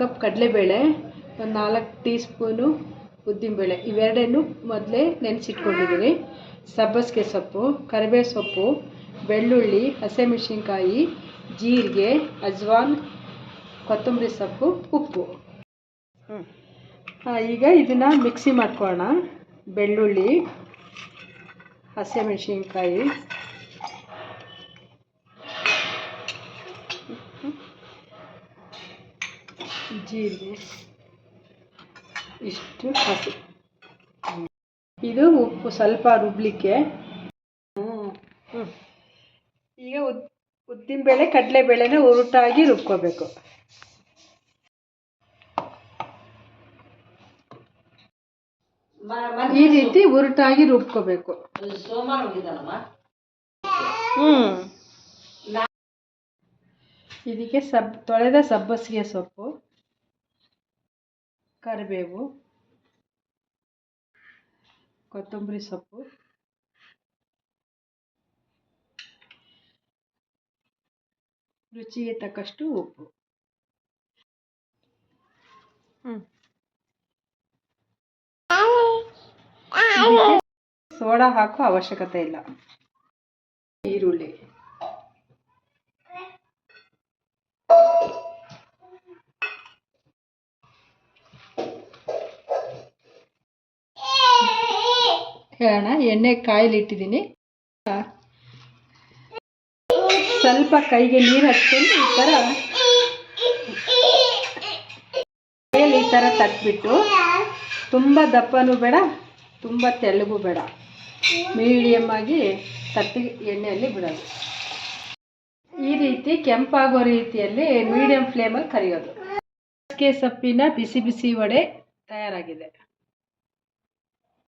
Cup ಕಡಲೆಬೇಳೆ ಒಂದು ನಾಲ್ಕು ಟೀ ಸ್ಪೂನು ಉದ್ದಿನಬೇಳೆ. ಇವೆರಡನ್ನು ಮೊದಲೇ ನೆನೆಸಿಟ್ಕೊಂಡಿದ್ದೀನಿ ಸಬ್ಬಸಿಗೆ ಸೊಪ್ಪು ಕರಿಬೇವು ಸೊಪ್ಪು ಬೆಳ್ಳುಳ್ಳಿ ಹಸಿಮೆಣ್ಸಿನ್ಕಾಯಿ ಜೀರಿಗೆ ಅಜ್ವಾನ್ ಕೊತ್ತಂಬರಿ ಸೊಪ್ಪು ಉಪ್ಪು. ಈಗ ಇದನ್ನು ಮಿಕ್ಸಿ ಮಾಡ್ಕೊಳ್ಳೋಣ ಬೆಳ್ಳುಳ್ಳಿ ಹಸಿಮೆಣ್ಸಿನ್ಕಾಯಿ ಜೀರಿಗೆ ಇಷ್ಟು ಹಸಿ. ಇದು ಉಪ್ಪು, ಸ್ವಲ್ಪ ರುಬ್ಲಿಕ್ಕೆ. ಈಗ ಈಗ ಬೇಳೆ, ಕಡಲೆ ಕಡಲೆಬೇಳೆನ ಉರುಟಾಗಿ ರುಬ್ಕೋಬೇಕು. ಈ ರೀತಿ ಉರುಟಾಗಿ ರುಬ್ಕೋಬೇಕು. ಹ್ಮ್. ಇದಕ್ಕೆ ಸಬ್, ತೊಳೆದ ಸಬ್ಬಸಿಗೆ ಸೊಪ್ಪು. ಕರಿಬೇವು ಕೊತ್ತಂಬರಿ ಸೊಪ್ಪು ರುಚಿಗೆ ತಕ್ಕಷ್ಟು ಉಪ್ಪು. ಸೋಡಾ ಹಾಕೋ ಅವಶ್ಯಕತೆ ಇಲ್ಲ. ಈರುಳ್ಳಿ. ಹೇಳೋಣ ಎಣ್ಣೆ ಕಾಯಲಿಟ್ಟಿದ್ದೀನಿ. ಸ್ವಲ್ಪ ಕೈಗೆ ನೀರು ಹಚ್ಕೊಂಡು ಈ ಥರ ಕೈಯಲ್ಲಿ ಈ ಥರ ತಟ್ಬಿಟ್ಟು ತುಂಬ ದಪ್ಪನೂ ಬೇಡ, ತುಂಬ ತೆಳ್ಳಗೂ ಬೇಡ. ಮೀಡಿಯಮ್ ಆಗಿ ತಟ್ಟಿ ಎಣ್ಣೆಯಲ್ಲಿ ಬಿಡೋದು. ಈ ರೀತಿ ಕೆಂಪಾಗೋ ರೀತಿಯಲ್ಲಿ ಮೀಡಿಯಂ ಫ್ಲೇಮಲ್ಲಿ ಕರಿಯೋದು. ಸಪ್ಪಿನ ಸೊಪ್ಪಿನ ಬಿಸಿ ಬಿಸಿ ವಡೆ ತಯಾರಾಗಿದೆ.